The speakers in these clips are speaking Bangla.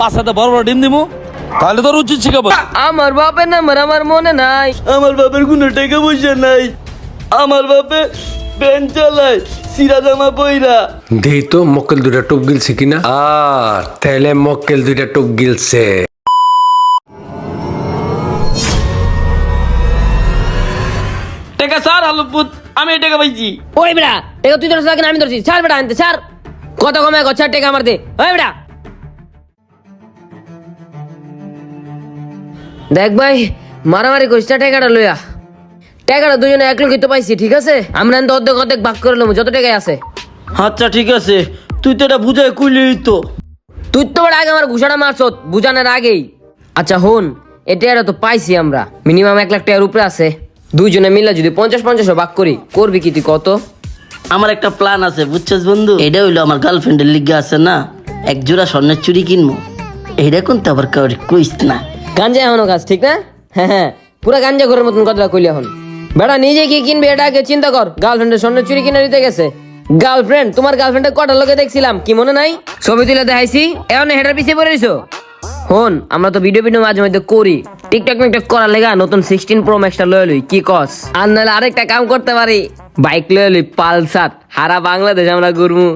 পাঁচ হাতে বড় বড় ডিম দিমু? তাহলে তোর উচিত শিখাবো আমার বাপের নাম্বার আমার মনে নাই। আমার বাপের কোনো টাকা পয়সা নাই। আমার বাপে ব্যাংক চালায় সিরা জামা পইরা। দেই তো মক্কেল দুইটা টোপ গিলছে কিনা? আর তাহলে মক্কেল দুইটা টোপ গিলছে। টাকা স্যার আলুপুত আমি এই টাকা পাইছি। ওই বেড়া টেকা তুই ধরছিস না আমি ধরছি। ছাড় বেড়া আনতে ছাড় কত কমে গো ছাড় টেকা আমার দে। ওই বেড়া দেখ ভাই মারামারি করিস না টাকাটা লইয়া। টাকাটা দুজনে এক লোকই তো পাইছি ঠিক আছে? আমরা তো অর্ধেক অর্ধেক ভাগ করে নেব যত টাকাই আছে। আচ্ছা ঠিক আছে। তুই তো এটা বুঝাই কইলি তো। তুই তো বড় আগে আমার ঘুষাটা মারছ বুঝানোর আগেই। আচ্ছা হন এটা তো পাইছি আমরা। মিনিমাম এক লাখ টাকার উপরে আছে। দুইজনে মিলে যদি পঞ্চাশ পঞ্চাশ ভাগ করি করবি কি তুই কত? আমার একটা প্ল্যান আছে বুঝছিস বন্ধু? এটা হইল আমার গার্লফ্রেন্ডের লিগে আছে না এক জোড়া স্বর্ণের চুরি কিনবো। কোন তো আবার কাউরি কইস না। গাঞ্জা এখনও কাজ, ঠিক না? হ্যাঁ হ্যাঁ। পুরা গাঞ্জা ঘরের মতন কথাটা কইলি এখন। বেটা, নিজে কি কিনবে এটা আগে চিন্তা কর। গার্লফ্রেন্ডের স্বর্ণ চুরি কিনে দিতে গেছে। গার্লফ্রেন্ড তোমার গার্লফ্রেন্ডের কটার লোকে দেখছিলাম? কি মনে নাই? ছবি তুলে দেখাইছি। এখন হেটার পিছিয়ে পড়ে রইছো? হন, আমরা তো ভিডিও ভিডিও মাঝে মধ্যে করি। টিকটক মিকটক করার লেগা নতুন সিক্সটিন প্রো ম্যাক্সটা লয়ে লই। কি কস? আর নাহলে আরেকটা কাম করতে পারি। বাইক লয়ে লই পালসার হারা বাংলাদেশ আমরা ঘুরমু।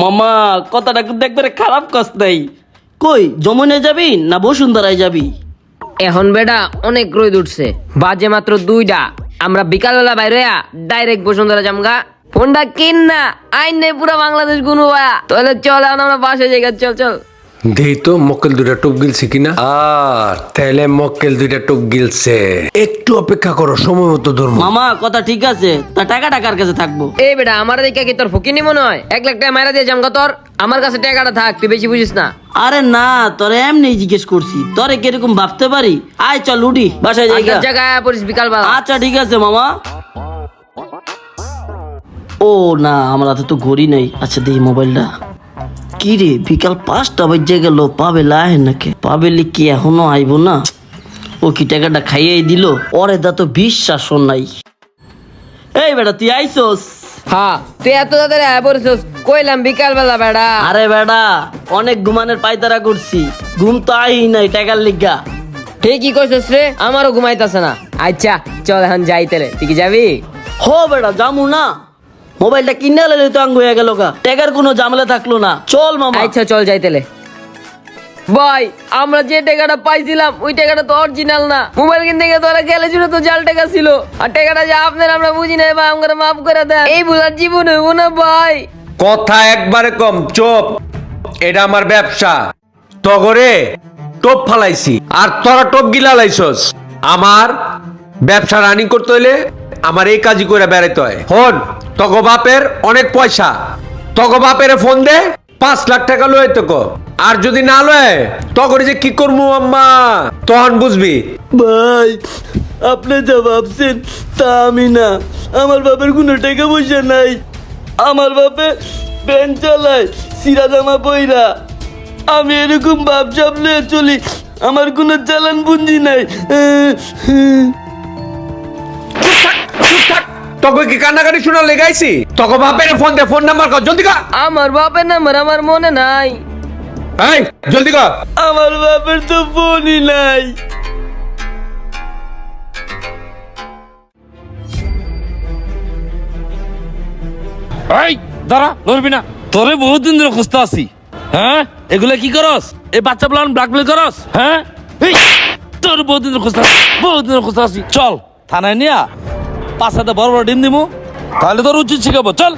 মামা, কথাটা একবারে খারাপ কস নাই। কই যমুনে যাবি না বসুন্ধরায় যাবি? এখন বেটা অনেক রোদ উঠছে। বাজে মাত্র দুইটা। আমরা বিকালবেলা বাইরে ডাইরেক্ট বসুন্ধরা জামগা ফোনটা কিন না? আইন নেই পুরো বাংলাদেশ গুনু তাহলে চল আমরা বাসে জায়গা চল চল। দেই তো মক্কেল দুইটা টোপ গিলছে কিনা? আর তাহলে মক্কেল দুইটা টোপ গিলছে। একটু অপেক্ষা করো সময় মতো ধর্ম মামা কথা ঠিক আছে। তা টাকা টাকার কাছে থাকব? এই বেটা আমার দিকে কি তোর ফকিনি মনে হয়? এক লাখ টাকা মারা দিয়ে জামগা তোর। আমার কাছে টাকাটা থাক তুই বেশি বুঝিস না। আরে না তোরে এমনি জিজ্ঞেস করছি। তোরে কীরকম ভাবতে পারি? আয় চল উঠি বাসায় যাই জায়গায় আয়া পড়িস বিকালবেলা। আচ্ছা ঠিক আছে মামা। ও না আমার হাতে তো ঘড়ি নাই। আচ্ছা দেখি মোবাইলটা। কি রে? বিকাল পাঁচটা বাজে গেল পাবে লাহে নাকি? পাবেলি কি এখনও আইবো না? ও কি টাকাটা খাইয়েই দিল? ওরে দা তো বিশ্বাস নাই। এই বেটা তুই আইসোস? হ্যাঁ তুই এত তাড়াতাড়ি আয়া কইলাম বিকালবেলা বেটা আরে বেটা অনেক ঘুমানের পায়তারা করছি। ঘুম তো আই নাই টাকার লিগা। ঠিকই কইছিস রে আমারও ঘুমাইতাছে না। আচ্ছা চল এখন যাই তাহলে। তুই কি যাবি? হো বেটা জামু না। মোবাইলটা কিনে আলে তো আঙ্গ হয়ে গেল গা। টাকার কোনো ঝামেলা থাকল না। চল মামা। আচ্ছা চল যাই তাহলে। ভাই আমরা যে টাকাটা পাইছিলাম ওই টাকাটা তো অরিজিনাল না। মোবাইল কিনতে গিয়ে তোরা গেলেছিল তো জাল টাকা ছিল। আর টাকাটা যে আপনার আমরা বুঝি নাই ভাই আমাকে মাফ করে দেন। এই ভুলার জীবন হইব না ভাই। কথা একবারে কম চোপ। এটা আমার ব্যবসা। তগরে টোপ ফালাইছি। আর তোরা টোপ গিলা লাইছস। আমার ব্যবসা রানিং করতে হইলে আমার এই কাজই করে বেড়াইতে হয়। হন, তগ বাপের অনেক পয়সা। তগ বাপের ফোন দে, পাঁচ লাখ টাকা লয় তোকে আর যদি না লয়, তগরে যে কি করব আম্মা? তখন বুঝবি। ভাই, আপনি যা ভাবছেন তা আমি না। আমার বাপের কোনো টাকা পয়সা নাই। আমার বাপে ব্যাংক চালায়, সিরা জামা পইরা। আমি এরকম ভাব সামলে চলি। আমার কোনো চালান পুঞ্জি নাই। তবে কি কান্নাকাটি শোনা লেগাইছি তক বাপের ফোন দে ফোন নাম্বার কর। জলদি কর। আমার বাপের নাম্বার আমার মনে নাই। এই জলদি কর। আমার বাপের তো ফোনই নাই। এই দাঁড়া লড়বি না। তোরে বহুত দিন ধরে খুঁজতে আসি। হ্যাঁ? এগুলা কি করস? এই বাচ্চা প্লান ব্ল্যাকমেল করস? হ্যাঁ? তোর বহুত দিন ধরে খুঁজতে আসি বহুত দিন ধরে খুঁজতে আসি। চল থানায় নিয়া। পাঁচ হাতে বড় বড় ডিম দিমু। তাহলে তোর উচিত শিখাবো। চল।